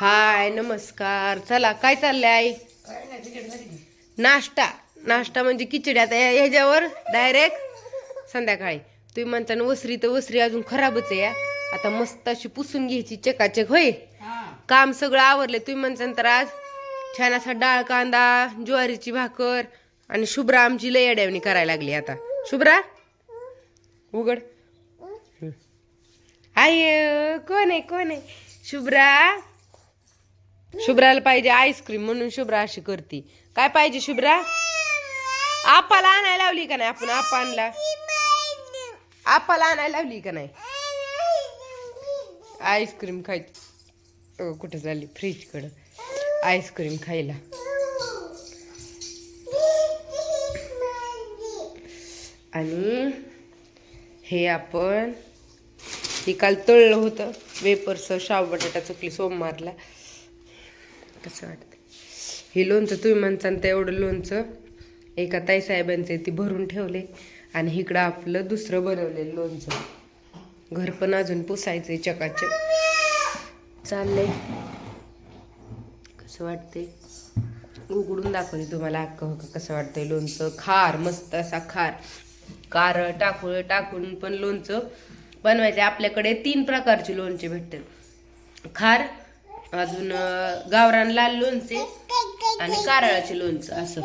हाय नमस्कार. चला काय चाललंय आई? नाश्ता. नाश्ता म्हणजे खिचडी. आता ह्या- ह्याच्यावर डायरेक्ट संध्याकाळी. तुम्ही म्हणता ना वसरी तर वसरी अजून खराबच आहे या. आता मस्त अशी पुसून घ्यायची चकाचक होय? काम सगळं आवरले तुम्ही म्हणता तर आज छान असा डाळ कांदा ज्वारीची भाकर आणि शुभ्रा आमची लय अडवणी करायला लागली आता. शुभ्रा? उघड. आय कोण आहे? कोण आहे? शुभ्रा? शुभ्राला पाहिजे आईस्क्रीम म्हणून शुभ्रा अशी करते. काय पाहिजे शुभ्रा? आपाला आणायला लावली का नाही आपण आपा आणला आपाला आणायला लावली का नाही? आईस्क्रीम खायची कुठं झाली? फ्रीज कडं. आईस्क्रीम खायला. आणि हे आपण हे काल तळलं होतं. वेपरचं शाव बटाटा चुकली सोमवारला. असं वाटतं हे लोणचं तुम्ही म्हणता तर एवढं लोणचं एका ताई साहेबांचे ती भरून ठेवले आणि इकडं आपलं दुसरं बनवलेलं लोणचं. घर पण अजून पुसायचं आहे चकाचक. चाललंय. कसं वाटतंय? उघडून दाखवते तुम्हाला अक्क हो कसं वाटतंय लोणचं. खार मस्त असा खार. कार टाकूळ टाकून पण लोणचं बनवायचे आपल्याकडे तीन प्रकारचे लोणचे भेटतात. खार अजून गावरान लाल लोणचे आणि कारळाचे लोणचं असं.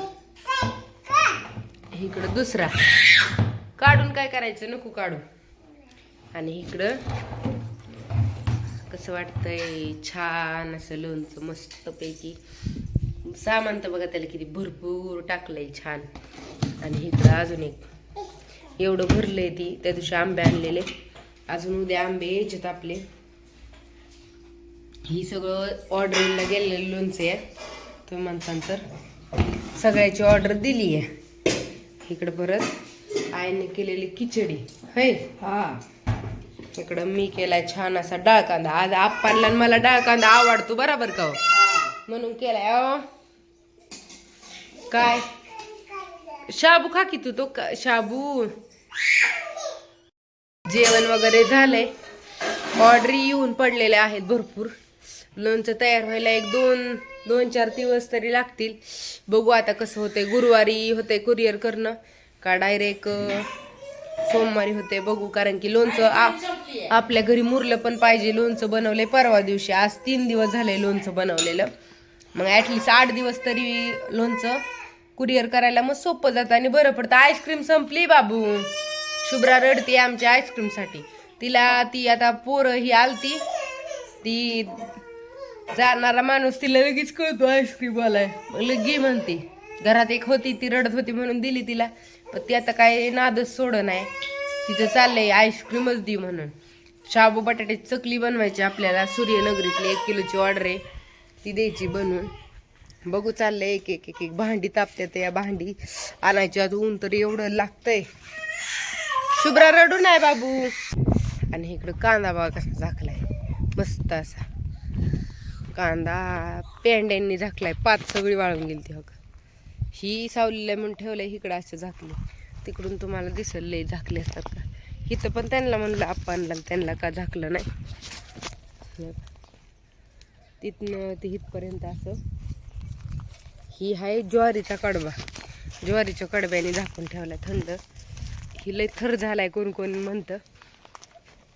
इकडं दुसरा. काढून काय करायचं? नको काढू. आणि इकडं कसं वाटतंय? छान असं लोणचं मस्तपैकी. सामान तर बघा त्याला किती भरपूर टाकलंय छान. आणि इकडं अजून एक. एवढं भरलंय ती. त्या दिवशी आंबे आणलेले. अजून उद्या आंबे यायचेत आपले. ही सगळं ऑर्डरला गेलेलं लोणचं आहे. तुम्ही म्हणता तर सगळ्याची ऑर्डर दिली आहे. इकडं परत आईने केलेली खिचडी. है हा. इकडं मी केलाय छान असा डाळ कांदा. आज आणि मला डाळ कांदा आवडतो बरोबर का हो? म्हणून केलाय अहो. काय? शाबू खा की तू तो शाबू. जेवण वगैरे झालंय. ऑर्डर येऊन पडलेल्या आहेत भरपूर. लोणचं तयार व्हायला एक दोन दोन चार दिवस तरी लागतील. बघू आता कसं होते गुरुवारी होते कुरिअर करणं. का डायरेक्ट सोमवारी होते बघू. कारण की लोणचं आपल्या घरी मुरलं पण पाहिजे. लोणचं बनवलंय परवा दिवशी. आज तीन दिवस झाले लोणचं बनवलेलं. मग ॲटलिस्ट आठ दिवस तरी लोणचं कुरिअर करायला मग सोपं जातं आणि बरं पडतं. आईस्क्रीम संपली बाबू. शुभ्रा रडते आमच्या आईस्क्रीमसाठी तिला ती आता पोरं ही आलती. ती जाणारा माणूस तिला लगेच कळतो आईस्क्रीम आलाय मग लगे म्हणते घरात एक होती ती रडत होती म्हणून दिली तिला. पण ती आता काय नादच सोड नाही. तिथं चाललंय आईस्क्रीमच दे म्हणून. शाबू बटाट्याची चकली बनवायची आपल्याला. सूर्यनगरीतली एक किलोची ऑर्डर आहे. ती द्यायची बनवून. बघू चाललंय एक एक एक एक. भांडी तापत्यात या भांडी. आणायची आज ऊन तर एवढं लागतंय. शुभ्रा रडू नाही बाबू. आणि इकडं कांदा बघा कसा झाकलाय. मस्त असा. कांदा पेंड्यांनी झाकलाय. पात सगळी वाळून गेली ती बघा ही सावलीला म्हणून ठेवलंय इकडं असं झाकले तिकडून तुम्हाला दिसल लय झाकले असतात का? इथं पण त्यांना म्हणलं आपणला त्यांना का झाकलं नाही? तिथनं ते इथपर्यंत असं. ही आहे ज्वारीचा कडबा ज्वारीच्या कडब्याने झाकून ठेवला थंड. ही लय थर झालाय कोण कोण म्हणतं.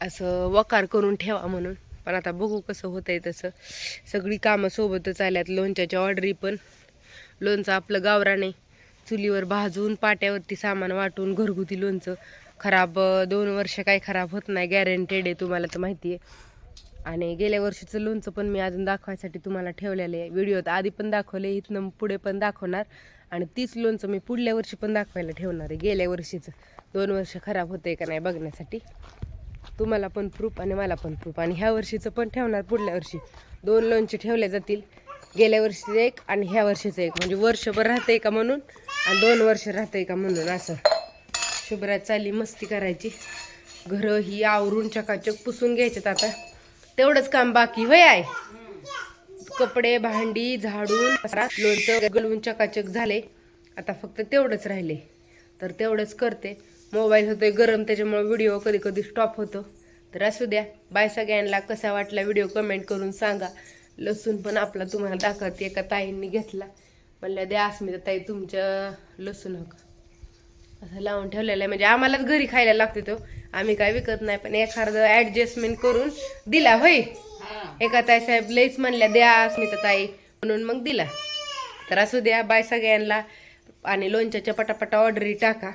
असं वकार करून ठेवा म्हणून. पण आता बघू कसं होतंय तसं. सगळी कामं सोबतच आल्यात लोणच्याच्या ऑर्डरी पण. लोणचं आपलं गावराने चुलीवर भाजून पाट्यावरती सामान वाटून घरगुती लोणचं. खराब दोन वर्ष काही खराब होत नाही गॅरंटेड आहे तुम्हाला तर माहिती आहे. आणि गेल्या वर्षीचं लोणचं पण मी अजून दाखवायसाठी तुम्हाला ठेवलेलं आहे. व्हिडिओत आधी पण दाखवले इथनं पुढे पण दाखवणार. आणि तीच लोणचं मी पुढल्या वर्षी पण दाखवायला ठेवणार आहे गेल्या वर्षीचं. दोन वर्ष खराब होते का नाही बघण्यासाठी. तुम्हाला पण प्रूफ आणि मला पण प्रूफ आणि ह्या वर्षीचं पण ठेवणार पुढल्या वर्षी. दोन लोणचे ठेवले जातील. गेल्या वर्षीचं एक आणि ह्या वर्षीचं एक. म्हणजे वर्षभर राहतंय का म्हणून? आणि दोन वर्ष राहतंय का म्हणून? असं. शुभ्रात चालली मस्ती करायची. घरं ही आवरून चकाचक पुसून घ्यायच्यात आता. तेवढंच काम बाकी वय आहे कपडे भांडी झाडून लोणचं गलवून चकाचक झाले. आता फक्त तेवढंच राहिले. तर तेवढंच करते. मोबाईल होतोय गरम त्याच्यामुळे व्हिडिओ कधी कधी स्टॉप होतो. तर असू द्या. बाय सगळ्यांना कसा वाटला व्हिडिओ कमेंट करून सांगा. लसूण पण आपला तुम्हाला दाखवते. एका ताईंनी घेतला. म्हणल्या द्या अस्मिता ताई तुमच्या लसूण हो असं लावून ठेवलेलं आहे. म्हणजे आम्हालाच घरी खायला लागते तो. आम्ही काय विकत नाही पण एखादं ॲडजस्टमेंट करून दिला होय. एका ताई साहेब लईच म्हणल्या द्या अस्मिता ताई. म्हणून मग दिला. तर असू द्या बाय सगळ्यांना. आणि लोणच्याच्या पटापटा ऑर्डरी टाका.